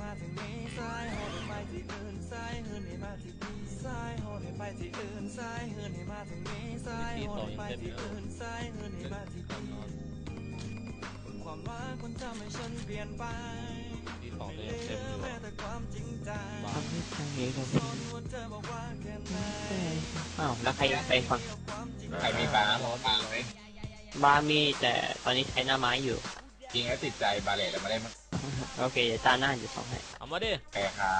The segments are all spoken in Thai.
มาถึงนี้ซ้ายโหดให้ไปที่อื่นซ้ายเฮือนให้มาที่นี่ซ้ายโหดให้ไปที่อื่นซ้ายเฮือนให้มาถึงนี้ซ้ายโหดให้ไปที่อื่นซ้ายเฮือนให้มาที่นี่ความรักคนทำให้ฉันเปลี่ยนไปที่ของไม่เลยเหเต็มลืออยู่แม้แต่ความจริงใจบ้าทำให้ใครก็สนว่าเธอบอกว่าแค่ไหนอ้าวแล้วใครไปฟังใครมีปลาหมอปลาไหมบ้ามีแต่ตอนนี้ใช้หน้าไม้อยู่ จริงแล้วติดใจบาเลตแล้วมาได้มั้ง โอเคเดี๋ยวตาหน้าจะส่งให้ เอามาดิแพรค่ะ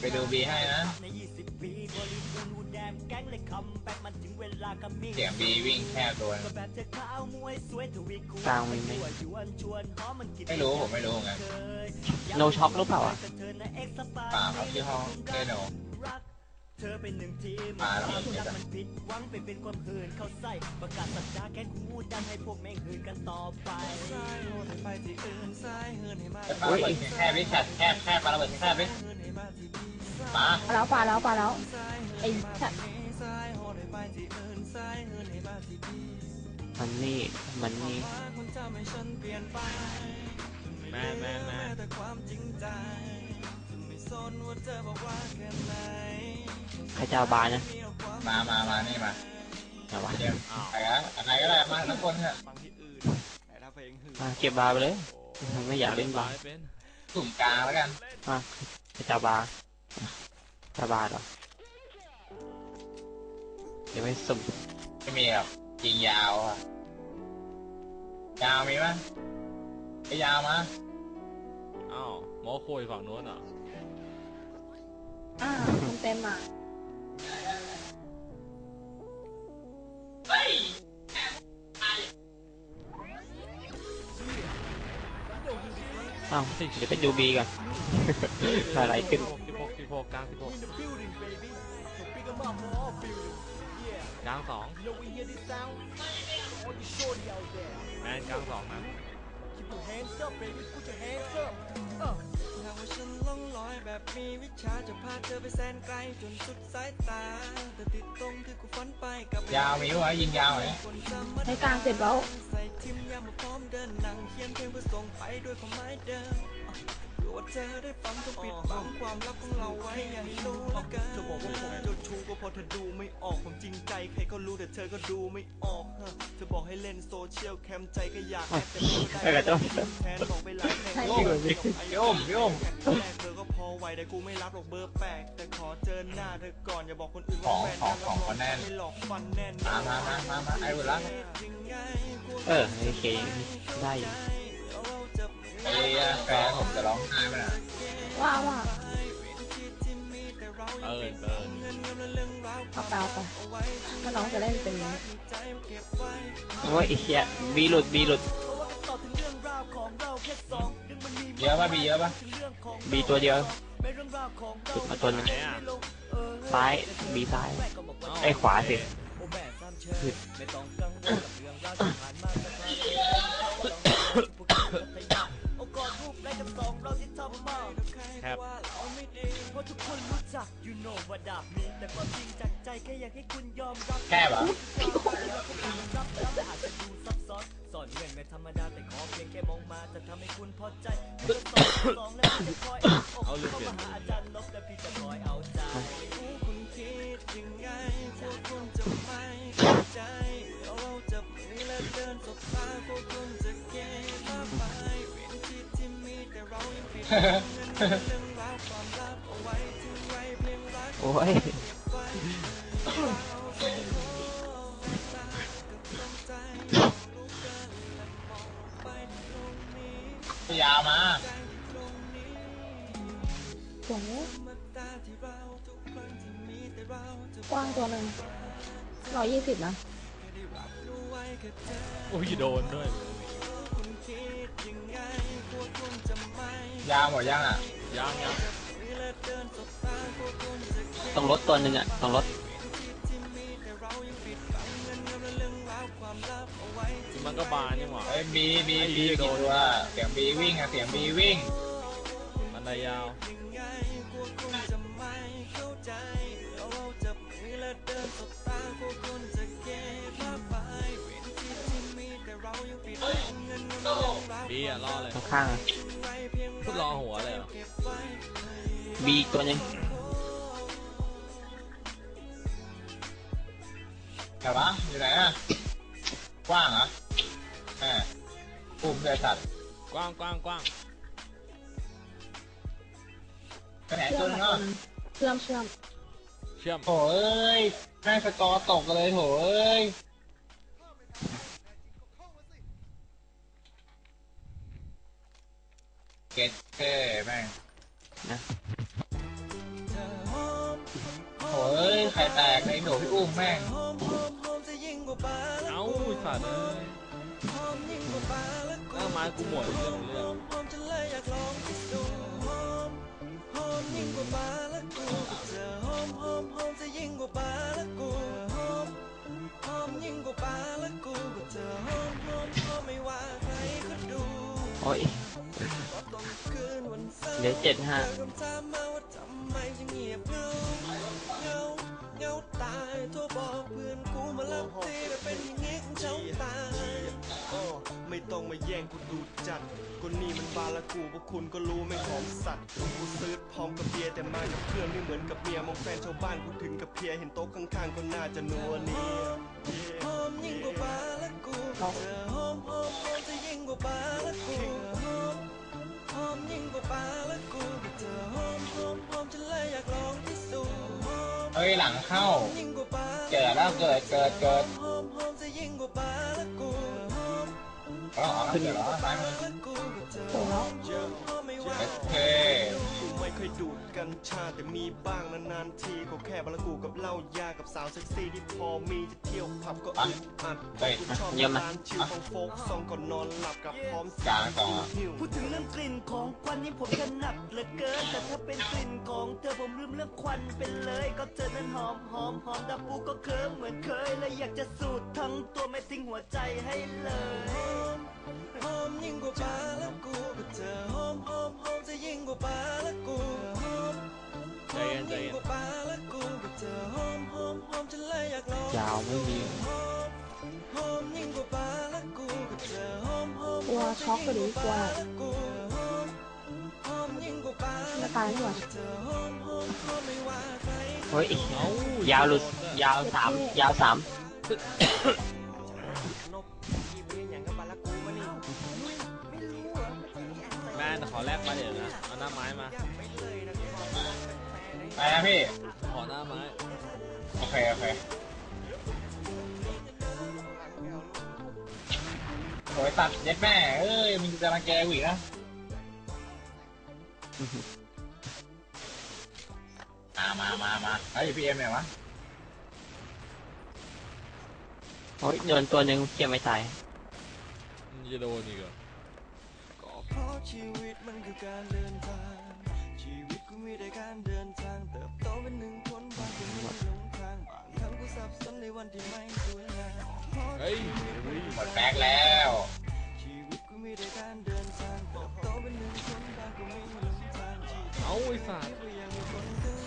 ไปดูบีให้นะใน20ปีบริบูรณ์วูดแดมแก๊งเลยคัมแบ็กมันถึงเวลากำมีเสียงบีวิ่งแคบโดนก็แบบเธอขาวมวยสวยทวีคูณกลางมีไหมยั่วยวนชวนหอมมันกินไม่รู้ผมไม่รู้ไงเคย No Shock หรือเปล่าอะแต่เธอน่ะ X สปาป่าครับที่ห้องเดโนรัก เธอเป็นหนึ่งทีมป่าแล้วคมันวามมีรักแต่มันผิดหวังไปเป็นความหื่นเข้าใส่ประกาศสัจจาแค่หูดันให้พวกแม่งหื่นกันต่อไปซ้ายโหดให้ไปที่อื่นซ้ายหื่นให้มาไอ้ปลาระเบิดแคบวิแคบแคบแคบปลาระเบิดแคบวิปลาปลาแล้วปลาแล้วปลาแล้วไอ้สัตว์ซ้ายโหดให้ไปที่อื่นซ้ายหื่นให้มาที่นี่มันนี่มันนี่มันทำให้ฉันเปลี่ยนไปแมนแมนแมนแต่ความจริงใจจะไม่สนว่าเธอบอกว่าแค่ไหน ใครจะเอาบานะมามามานี่มาเอาวะเดี๋ยวอ้าวใครก็ใครก็ได้มาทั้งคนเถอะฟังที่อื่นแต่ถ้าเพลงหื่นอะเก็บบาไปเลย ไม่อยากเล่นบาไม่เป็นกลุ่มกลางแล้วกันอะใครจะเอาบาจะบาเหรอเดี๋ยวไม่สุ่มไม่มีหรอกยิงยาวอะยาวมีมั้ยไอ้ยาวมาอ้าวหมอคุยฝั่งโน้นเหรอะอ่ามันเต็มอะ อ้าวเดี๋ยวไปดูบีก่อนอะไรขึ้นสิบหกสิบหกกลางสิบหกกลางสองแมนกลางสองนะ ว่าฉันล่องลอยแบบมีวิชาจะพาเธอไปแสนไกลจนสุดสายตาแต่ติดตรงที่กูฝันไปกับยาวมีวะยิงยาวไหมคนธรรมดาให้กลางเสร็จแล้วใส่ทิมยามมาพร้อมเดินหนังเขียนเพลงเพื่อส่งไปด้วยความหมายเดิม กลัวเธอได้ฟังต้องปิดบังความลับของเราไว้อย่าให้รู้ละกันเธอบอกว่าผมเจ้าชู้ก็พราะเธอดูไม่ออกผมจริงใจใครก็รู้แต่เธอก็ดูไม่ออกฮะเธอบอกให้เล่นโซเชียลแคมใจก็อยากแต่ไม่ได้แทนบอกไปหลายแทนพี่อ้มพี่อ้มเธอก็พอไหวแต่กูไม่รับหรอกเบอร์แปลกแต่ขอเจอหน้าเธอก่อนอย่าบอกคนอื่นว่าแฟนกันแล้วบอกไม่หลอกฟันแน่นมามามามาไอ้บุญละเออโอเคได้ อยู่ไอ้แฟนผมจะร้องไห้ไปนะว่าว่าเอินเอินเอาไปเอาไปถ้าน้องจะเล่นเป็นอย่างโอ้ยไอ้เหี้ยบีหลุดบีหลุดเยอะป่ะมีเยอะป่ะบีตัวเดียวหลุดมาตัวนึงซ้ายบีซ้ายไอ้ขวาสิ คบเพราะทุกคนรู้จัก you know ว่าดาบมีแต่ความจริงจากใจแค่อยากให้คุณยอมรับแค่ปะรับแล้วแต่อาจจะดูซับซ้อนสอนเรื่องไม่ธรรมดาแต่ขอเพียงแค่มองมาจะทำให้คุณพอใจไม่ต้องสอนสองแล้วพี่จะคอยเอาอกเข้ามาหาอาจารย์ลบแล้วพี่จะคอยเอาใจคุณคิดยังไงพวกคุณจะไม่เข้าใจเมื่อเราจะมีและเดินสบตาพวกคุณจะเก็บมาไปเว้นที่ที่มีแต่เรายังปิด โอ้ยโดนด้วยยาวหมดยังอะยังยังต้องลดตัวหนึ่งอะต้องลดมันก็บานนี่หว่าเอ้ยบีบีบีกี่ตัวเสียงบีวิ่งอะเสียงบีวิ่งมันไดยาว บีอะรอเลยข้างๆอะพูดรอหัวเลยเหรอบีอีกตัวหนึงแต่วะอยู่ไหนอะกว้างเหรอแม่ปุ่มเลยสัตว์กว้างกว้างกว้างไปไหนเชื่ตัอวมนึงตัวอะหนึงเชื่อมเชื่อมเชื่อมโถเอ้ยแม่งสกอร์ตกกันเลยโถเอ้ย เก็ตเก้แม่งนะโถเอ้ยใครแตกในหนูพี่อุ้มแม่ง เอ้าไอ้สัตว์เอ้ยเอาไม้กูหมดเรื่องของเรื่องโอ้ย เหลือเจ็ดห้าไม่ต้องมาแย่งกูดูจัดคนนี้มันบาละกูพวกคุณก็รู้ไม่ของสัตว์กูซื้อพร้อมกับเบียร์แต่มากับเพื่อนไม่เหมือนกับเมียมองแฟนชาวบ้านกูถึงกับเพลียเห็นโต๊ะข้างๆก็น่าจะนัวเนียหอมยิ่งกว่าบาละกูเจอหอมหอมหอมจะยิ่งกว่าบาละกู หอมหอมยิ่งกว่าบาละกูเจอหอมหอมหอมจะเลยอยากลองพิสูจน์หอมเฮ้ยหลังเข้า ยิ่งกว่าบาเกิดแล้วเกิดเกิดเกิด หอมหอมจะยิ่งกว่าบาละกูหอม อ๋ออ๋อเกิดแล้วซ้ายมือสวยแล้วเจอหอมไม่ว่าเอสเคกูไม่เคยดูดกัญชาแต่มีบ้างนานๆทีก็แค่บาละกูกับเหล้ายากับสาวเซ็กซี่ที่พอมีจะเที่ยวผับก็อึดอัดกูชอบร้านชิวฟังโฟกซองก่อนนอนหลับกับพร้อมกางต่อหิวพูดถึงเรื่องกลิ่นของควันนี่ผมถนัดเหลือเกินแต่ถ้าเป็นกลิ่นของเธอผมลืมเรื่องควันไปเลย ก็เธอนั้นหอมหอมหอมดับปูก็เคิมเหมือนเคยเลยอยากจะสูดทั้งตัวไม่ทิ้งหัวใจให้เลยหอมยิ่งกว่าบาละกูก็เจอหอมหอมหอมจะยิ่งกว่าบาละกูหอมใจเย็นใจยิ่งเย็นกว่าบาละกูก็เจอหอมหอมหอมจะเลยอยากลองยาวไม่มีหอมยิ่งกว่าบาละกูก็เจอหอมหอมกลัวช็อกไปหรือกลัวกูหอมหอมยิ่งกว่าบาจะตายดีกว่าเจอหอมหอมหอมไม่ว่าใครเฮ้ยเอ้ายาวหลุดยาวสามยาวสาม ม้มาไปนะพี่ ขอหน้าไม้ โอเค โอเคโอ้ยตัดเย็ดแม่ เอ้ยมึงจะรังแกกูอีกนะมามามามาเฮ้ยพี่เอ็มเนี่ยวะโอ้ยโดนตัวหนึ่งเกี่ยวไม่ตายมึงจะโดนอีกเหรอก็เพราะ ชีวิตมันคือการเดินทาง ชีวิตกูมีแต่การเดินทาง เติบโตเป็นหนึ่งคนบางทีไม่หลงทางบางครั้งกูสับสนในวันที่ไม่สวยงามเพราะเฮ้ยหมดแบ็กแล้วชีวิตกูมีแต่การเดินทางเติบโตเป็นหนึ่งคนบางกูไม่หลงทางเอาไอ้สัตว์ยังมีคนข้าง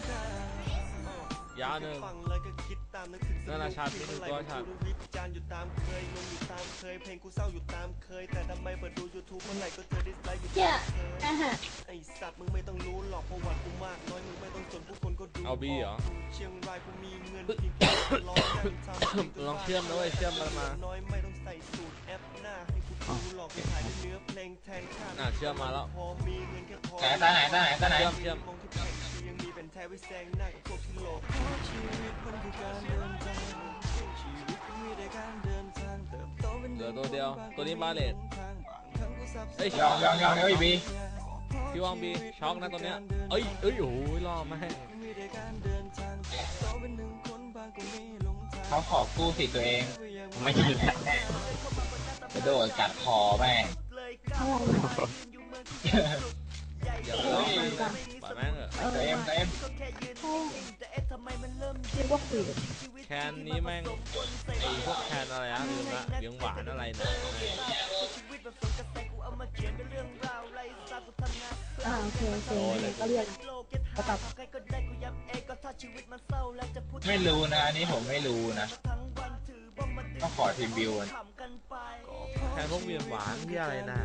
ข้างยาวหนึ่งฟังแล้วก็คิดตามนึกถึงนั่นน่ะชาตินี่คือตัวชาติกูวิจารณ์อยู่ตามเคยงงอยู่ตามเคย เพลงกูเศร้าอยู่ตามเคย แต่ทำไมเปิดดู YouTube เมื่อไหร่ก็เจอดิสไลค์อยู่เหี้ยตามเคยอะฮะไอสัตว์มึงไม่ต้องรู้หรอกประวัติกูมากน้อยมึงไม่ต้องสนผู้คนก็ดูเอาบี้เหรอเชียงรายกูมีเงินเพียงแค่ร้อยนั่งทำลองเชื่อมนะเว้ยเชื่อมมันมาน้อยไม่ต้องใส่สูตรแอปหน้าให้กูดูหลอกให้ขายด้วยเนื้อเพลงแทนค่าน่ะเชื่อมมาแล้วพอมีเงินแค่พอไหนตาไหนตาไหนตาไหนเชื่อมเชื่อมมองที่แผงที่ ยังมีเป็นแท้ไว้แซงหน้ากับพวกที่โลภเพราะชีวิตมันคือการเดินทางชีวิตมีแต่การเดินทางเติบโตเป็นเหลือตัวเดียวตัวนี้บาเลตเฮ้ยยองยองยองเฮ้ยบีพี่วางบีช็อกนะตัวเนี้ยเอ้ยเอ้ยโอ้ยรอแม่งเขาขอกู้สิตัวเองไม่ทันแล้วกระโดดกัดคอแม่งอะไรนะอย่าไปร้อง ล่อยแม่งเถอะเออตัวเอ็มตัวเอ็มเรียกว่าคุยแคนนี้แม่งไอ้พวกแคนอะไรนะลืมละเลี้ยงหวานอะไรนะอ่าโอเคโอเคก็เรียกประกับไม่รู้นะอันนี้ผมไม่รู้นะต้องขอทีมบิวอะเพราะทนพวกเวียนหวานที่อะไรนะ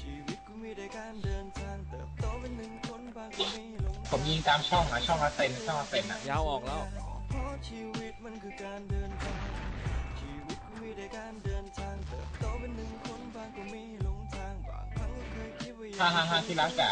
ชีวิตกูมีแต่การเดินทางเติบโตเป็นหนึ่ง คนบางก็ไม่หลงผมยิงตามช่องอะช่องละเซนช่องละเซนอะยาวออกแล้วเพราะชีวิตมันคือการเดินทางชีวิตกูมีแต่การเดินทางเติบโตเป็นหนึ่งคนบางก็ไม่หลงทางบางครั้งก็เคยคิดว่าอยาฮ่ากฮ่าฮ่าที่รักจ๋า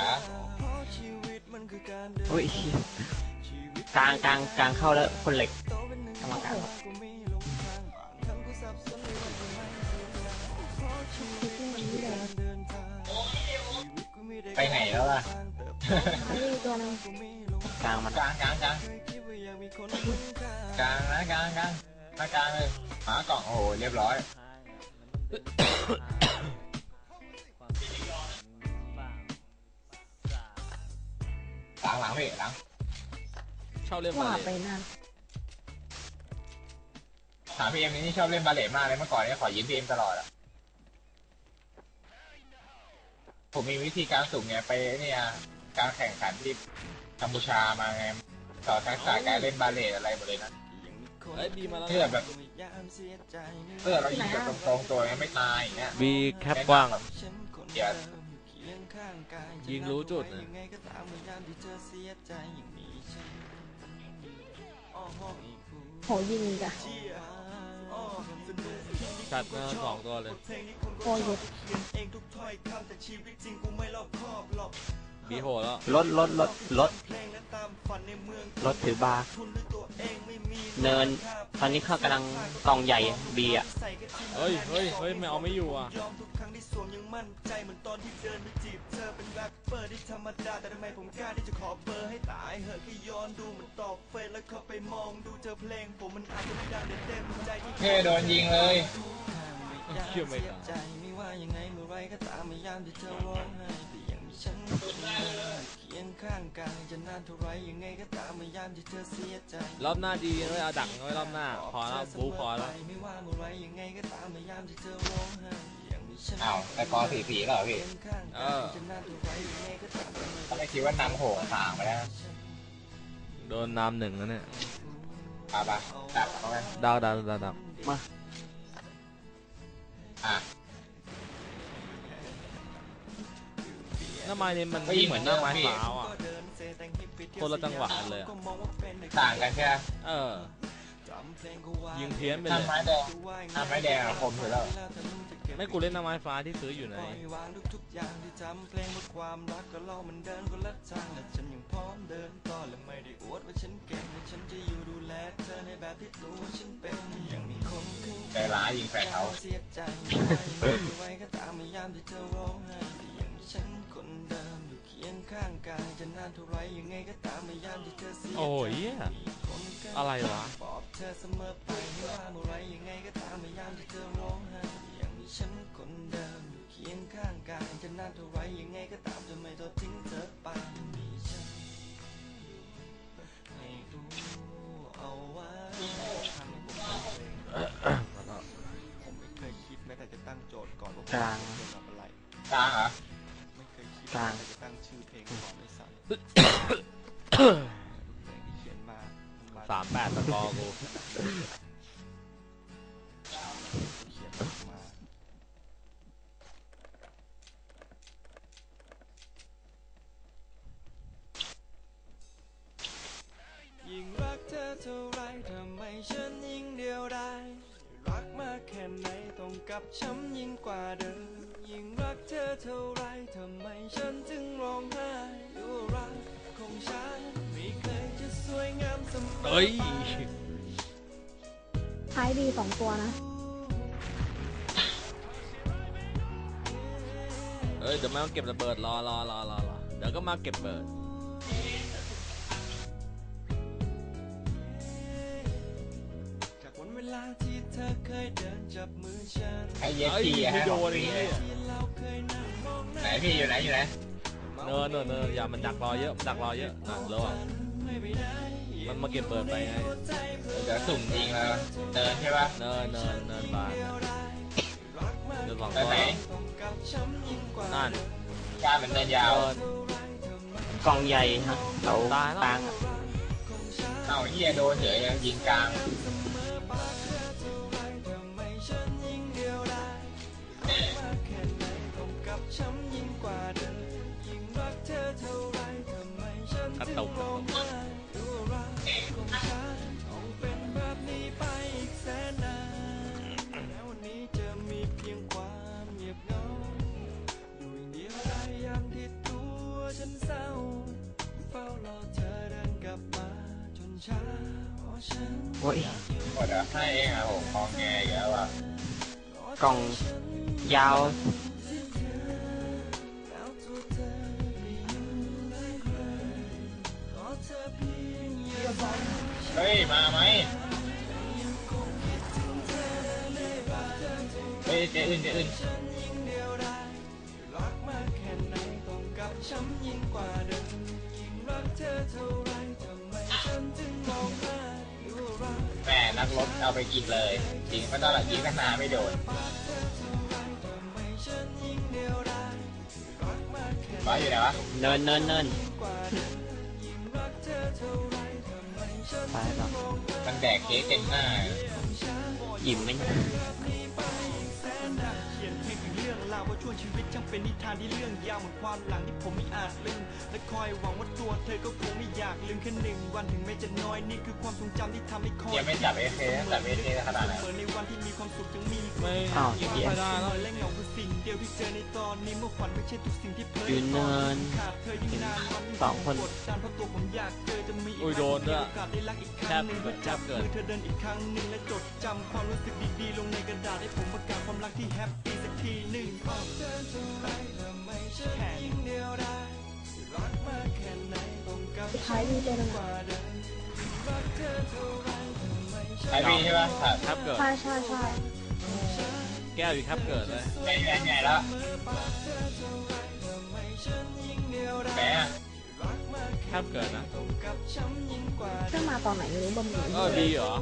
เพราะชีวิตมันคือการเดินโอ้ยชีวิตกลางกลางกลางเข้าแล้วคนเหล็ก โตเป็นหนึ่งกรรมการบางก็ไม่หลงทางบางครั้งก็สับสนในวันที่ไม่รู้ทางเพราะชีวิตมันคือการเดินทางชีวิตกูมีแต่ไปไหนแล้วล่ะทางเติบโตอั นี่ตัวนึงกลางมันกลางกลางกลางกลางนะกลางกลางมากลางเลยหากล่องโอ้โหเรียบร้อยล้างหลังหลังพี่หลังชอบเล่นบาว่าเลไปนั่นถามพี่เอ็มนี่ชอบเล่นบาเล่มากเลยเมื่อก่อนเนี่ยขอยืมพี่เอ็มตลอดอะผมมีวิธีการสุ่มไงไปเนี่ย การแข่งขันที่กัมพูชามาไงสอนทักษะการเล่นบาเล่อะไรหมดเลยนะเฮ้ยบีมาแล้วเพื่อแบบเพื่อเรายิงแบบตรงๆตัวไม่ตายอย่างเงี้ยบีแคปกว้าง เดี๋ยวยิงรู้จุดนะโหยิงอีกอะชัดเนอะสองตัวเลยโคเย็ด บีโหแล้วรถรถรถรถรถถือบาร์เนิน ตอนนี้เขากำลังกองใหญ่บีอะเฮ้ยเฮ้ยเฮ้ยไม่เอาไม่อยู่อะทุกครั้งที่สวมยังมั่นใจเหมือนตอนที่เดินไปจีบเธอเป็นแรปเปอร์ที่ธรรมดาแต่ทำไมผมกล้าที่จะขอเบอร์ให้ตายเหอะแค่ย้อนดูเหมือนตอบเฟซแล้วเข้าไปมองดูเจอเพลงผมมันอาจจะไม่ดังแต่เต็มใจที่เท่โดนยิงเลยเชื่อไม่ได้ ใจไม่ว่ายังไงเมื่อไรก็ตามไม่ยามที่เธอร้องไห้แต่ยังมีฉันคนเดิมเคียงข้างกายจะนานเท่าไรยังไงก็ตามไม่ยามที่เธอเสียใจรอบหน้าดีไว้เอาดักไว้รอบหน้าพอแล้วบูพอแล้วไม่ว่าเมื่อไรยังไงก็ตามไม่ยามที่เธอร้องไห้ยังมีฉันอ้าวแต่กอสีสีเหรอพี่เออก็ไม่คิดว่านำโหงห่างไปแล้วโดนน้ำหนึ่งแล้วเนี่ยปะปะดับเขาไหมดาวดาวดาวดาวอะ หน้าไม้นี่มันไม่เหมือนหน้าไม้ฟ้าวอะคนละจังหวะกันเลยอะต่างกันใช่ไหมเออ ยิงเพี้ยนไปเลทำยไม้แดงทำไม้แดงอะคมอยู่แล้ว ไม่กูเล่นหน้าไม้ฟ้าที่ซื้ออยู่ไหนปล่อยวางทุกๆอย่างที่ทำเพลงบทความรักก็เล่ามันเดินคนละทางและฉันยังพร้อมเดินต่อและไม่ได้อวดว่าฉันเก่งและฉันจะอยู่ดูแลเธอในแบบที่ตัวฉันเป็นยังมีคนครึ่งใจร้ายยิงแฟนเขาเสีย ข้างกายจะนานเท่าไรยังไงก็ตามไม่ยามที่เธอเสียใจโอ้ยเหี้ยคนเกินอะไรวะปลอบเธอเสมอไปไม่ว่าเมื่อไรยังไงก็ตามไม่ยามที่เธอร้องไห้ยังมีฉันคนเดิมอยู่เคียงข้างกายจะนานเท่าไรยังไงก็ตามจะไม่ทอดทิ้งเธอไป อเฮ้ยท้ายดีสองตัวนะเอ้ยเดี๋ยวมาเก็บระเบิดรอรอรอรอรอเดี๋ยวก็มาเก็บเบิดจากวันเวลาที่เธอเคยเดินจับมือฉันไอ้เยเอ้ยทีอะไม่ฮะโดของนไอ้พี่เหี้ยที่เราเคยนั่งมองหไหนน้าพี่อยู่ไหนอยู่ไหน เนินเนินเนินอย่ามันดักรอเยอะมันดักรอเยอะนะระวังไม่ไปไหน มันมาเก็บเบิดไปไงเดี๋ยวสุ่มยิงแล้วเดินใช่ปะเนินเนินเนินบานเดินสองไปตัวไหนนั่นกล้ารเป็นเดินยาวเดินกองใหญ่ฮะเราตายแล้วกลางอะเอ้าเฮียโดนเฉยยิงกลางช้ำยิ่งกว่าเดิมยิ่งรักเธอเท่าไรทำไมฉันกระถึงตุก โอ้ยหมดอะให้เองอะผมคอแงอีกแล้วอะกล่องยาวแล้วตัวเธอไปอยู่ได้ใครขอเธอเพียงอย่าบอกเฮ้ย มาไหมเฮ้ยเจ๊อื่นเจ๊อื่นฉันยิ่งเดียวดายรักมากแค่ไหนต้องกับช้ำยิ่งกว่าเดิมยิ่งรักเธอเท่าไรทำไมฉันถึง มองหน้าอยู่รักแม่นักรบเอาไปกินเลยจริงไม่ต้องหลักยิงตั้งนานไม่โดนทำไมฉันยิ่งเดียวดายรักมากแค่ไหนร้อยอยู่ไหนวะเนินเนินเนินกว่าเดิมยิ่งรักเธอเท่าไรทำไมฉันตายแล้วมันแดกเค้กเต็มหน้าอิ่มไหมเนี่ยเขียนเพลงถึงเรื่องราวว่าช่วงชีวิตช่างเป็นนิทานที่เรื่องยาวเหมือนความหลังที่ผมไม่อาจลืมและคอยหวังว่าตัวเธอก็คงไม่อยากลืมแค่หนึ่งวันถึงแม้จะน้อยนี่คือความทรงจำที่ทำให้คอยยังไม่จับเอเคจับเอเคขนาดไหนเหมือนในวันที่มีความสุขยังมีไม่อ้าวยิงเหี้ไม่ยค่อยได้แล้วและเหงาคือสิ่งเดียวที่เจอในตอนนี้เมื่อฝันไม่ใช่ทุกสิ่งที่เพลยืนเนินขาดเธอยิ่งนานวันยิ่สองคนกดดันเพราะตัวผมอยากเจอจะมีอุ้ยโดนด้วยโอกาสได้รักอีกคแครั้บงหนึ่งเกิดแคบเกิดมือเธอเดินอีกครั้งหนึ่งและจดจำความรู้สึกดีๆลงในกระดาษให้ผมประกาศความรักที่แฮปปี้สักทีหนึ่งอ้อเดินเท่าไรทำไมฉันยิ่งเดียวได้ สุดท้ายมีตัวหนึ่งกว่าเดิมรักเธอเท่าไรทำไมฉันไอพีใช่ป่ะครับครับเกิด ใช่ใช่ใช่แก้วอยู่ครับเกิดเลยไงไงไงแล้วแหมครับเกิดนะเพิ่งมาตอนไหนไม่รู้บะหมี่เออดีเหรอ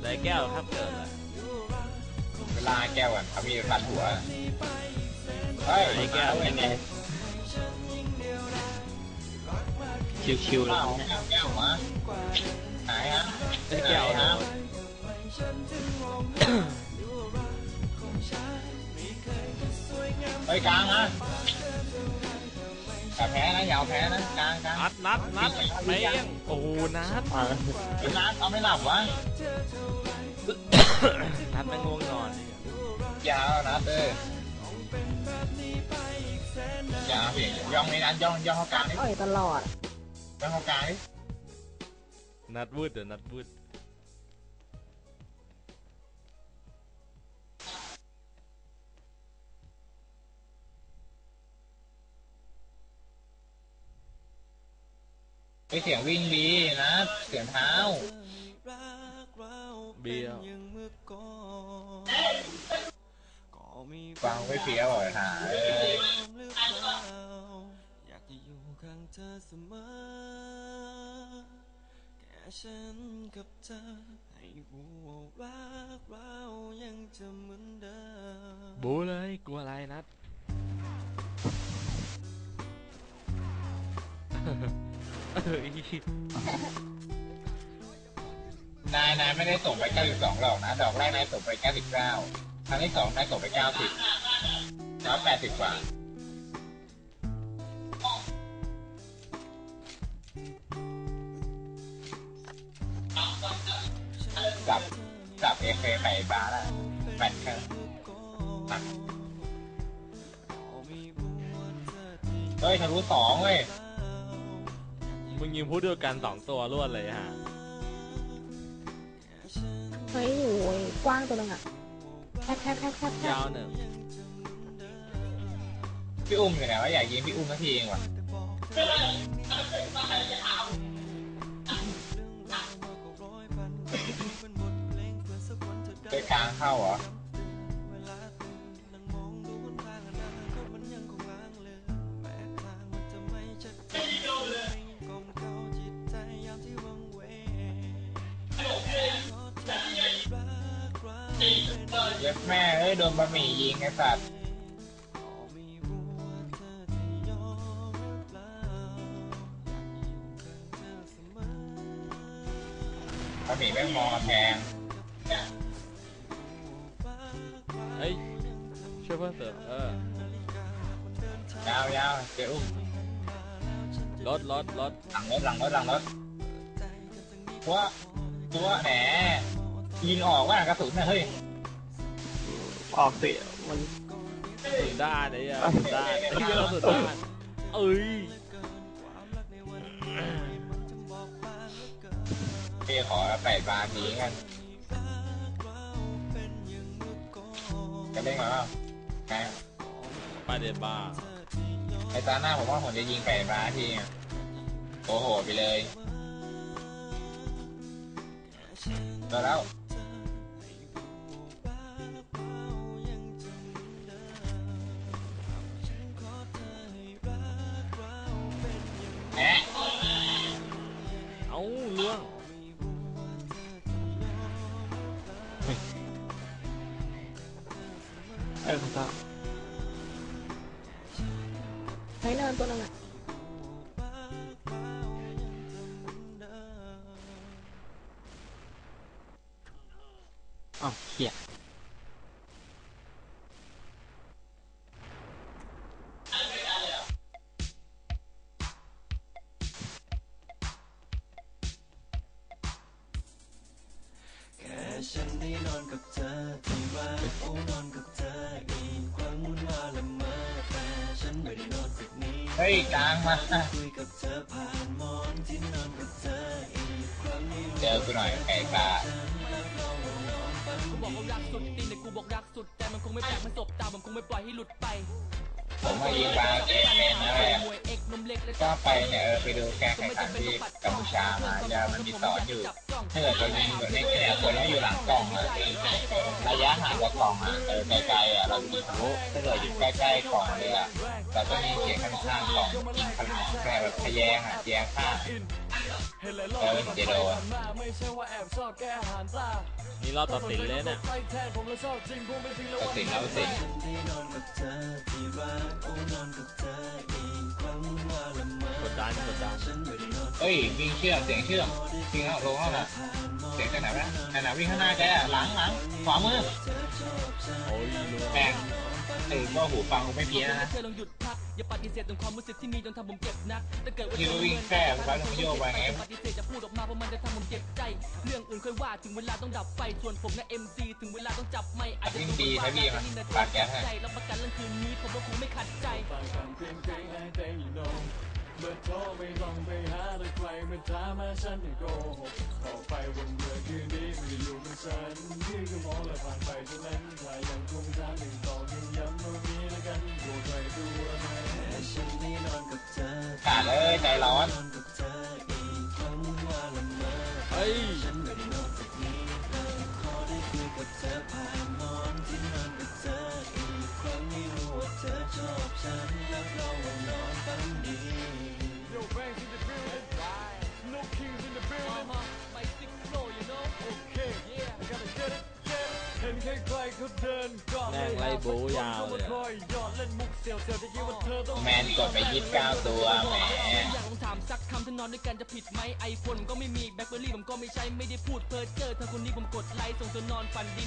ไหนแก้วครับเกิดเลยเวลาแก้วอะเขามีฟันหัวเฮ้ยไหนแก้วเว้ยไง ชิวๆเลเปยล่านะแก้วแก้วมาหายฮะไอ้แก้วหายโดฮะนเฮ้ยกลางนะแต่แพ้นะยาเอาแพ้นะกลางกลางนัดนัดนัดเปี้ยงโอ้นัดนัดเอาไม่หลับวะนัดแม่ง่วงนอนยาวนะเต้ยยาวพี่ย่องนี่นัดย่องย่องเขากลางนี่อ่อยตลอด ย่องเข้ากลางนี่นัดวืดเดี๋ยวนัดวืดไปเสียงวิ่งดีนะ เสียงเท้าเบี้ยวฟังไม่เฟี้ยวเลยหาเอ้ยอยากจะอยู่ข้างเธอเสมอแค่ ฉันกับเธอ ให้รู้ว่ารักเรายังจะเหมือนเดิมบูเลยกลัวอะไรนัด เอ้ยนายนายไม่ได้ส่งไป92หรอกนะ ดอกแรกนายส่งไป99ครั้งที่สองนายส่งไป90แล้ว80กว่า เฮ้สองเว้ยมึงยิงพูดเดียวกันสองตัวรวดเลยฮะเฮ้ยอยู่กว้างตัวนึงอะแคบแคบแคบแคบแคบยาวหนึ่งพี่อุ้มอยู่ไหนวะอยากยิงพี่อุ้มสักทีเองว่ะโดยกลางเข้าเหรอ ดนบะหมี่ยิงไอ้สัตว์บะหมี่แม่งมองกำแพงเฮ้ยช่วยเพื่อนเสริมเออยาวเดี๋ยวอุ้มรถรถรถหลังรถหลังรถหลังรถตัวตัวแหนยิงออกว่ากระสุนน่ะเฮ้ย ออกเสิมันสุดด้านไอ้เหี้ยสุดด้านไอ้เหี้ยเราสุดด้านเอ้ยพี่ขอแปดบาททีกันจะเล่นมาเปล่าไงไปเดนบ้าไอ้ตาหน้าผมว่าผมจะยิงแปดบาททีอะโอ้โหไปเลยตัวแล้ว ฮ้ยกลางมาเจอกูหน่อยไก่ปลากูบอกว่ารักสุดตีนแต่กูบอกรักสุดแต่มันคงไม่แปลกมันสบตาผมคงไม่ปล่อยให้หลุดไป ผมมายิงปลาเองนะแหละมเอกนมเล็กและก็ไปเนี่ยเออไปดูการแข่งขันที่กัมพูชามาจะมันมีสอนอยู่ถ้าเกิดเรายิงตัวนี้เนี่ยคนที่อยู่หลังกล่องอะระยะห่างจากกล่องอะเออไกลๆอะเรายิงทะลุถ้าเกิดอยู่ใกล้ๆกล่องเลยอะเราต้องมีเสียงข้างๆกล่องยิงขนาดแค่แบบทะแยงอะแยงข้าง เออเจโดอะนี่รอบตัดสินเลยเนี่ยตัดสินแล้วสิกดดันกดดันเฮ้ยวิ่งเชือมเสียงเชื่อมวิ่งเข้าลงเข้าน่ะเสียงจากไหนวะนั่นน่ะวิ่งข้างหน้าแกอะหลังหลังขวามือโอ้ยแม่งเออว่าหูฟังไม่เพี้ยนนะ อลองหยุดพักอย่าปฏิเสธถึงความรู้สึกที่มีจนทำผมเจ็บนักถ้าเกิดว่าที่เราวิ่งแค่ไปลงโยกไปไงปฏิเสธจะพูดออกมาเพราะมันจะทำผมเจ็บใจ เรื่องอื่นค่อยว่าถึงเวลาต้องดับไฟส่วนผมนะ MC ถึงเวลาต้องจับไม่อาจจะยิ่งดีนะพี่มันปากแกให้ใจรับประกันเรื่องคืนนี้ผมว่าคงไม่ขัดใจเมื่อโทรไม่ต้องไปหาแต่ใครมาถามมาฉันไม่โกหกขอไปวันเมื่อคืนนี้ไม่ได้อยู่กับฉันที่คือมองและผ่านไปเท่านั้นใครยังคงถา ขาเดินก่อนแม่งไล่บูยาวเลย แมนกดไปยี่สิบเก้าตัวแหมอยากลองถามสักคำถ้านอนด้วยกันจะผิดไหมไอโฟนผมก็ไม่มีแบล็คเบอร์รี่ผมก็ไม่ใช่ไม่ได้พูดเพ้อเจอเธอคนนี้ผมกดไลค์ส่งเธอนอนฝันดี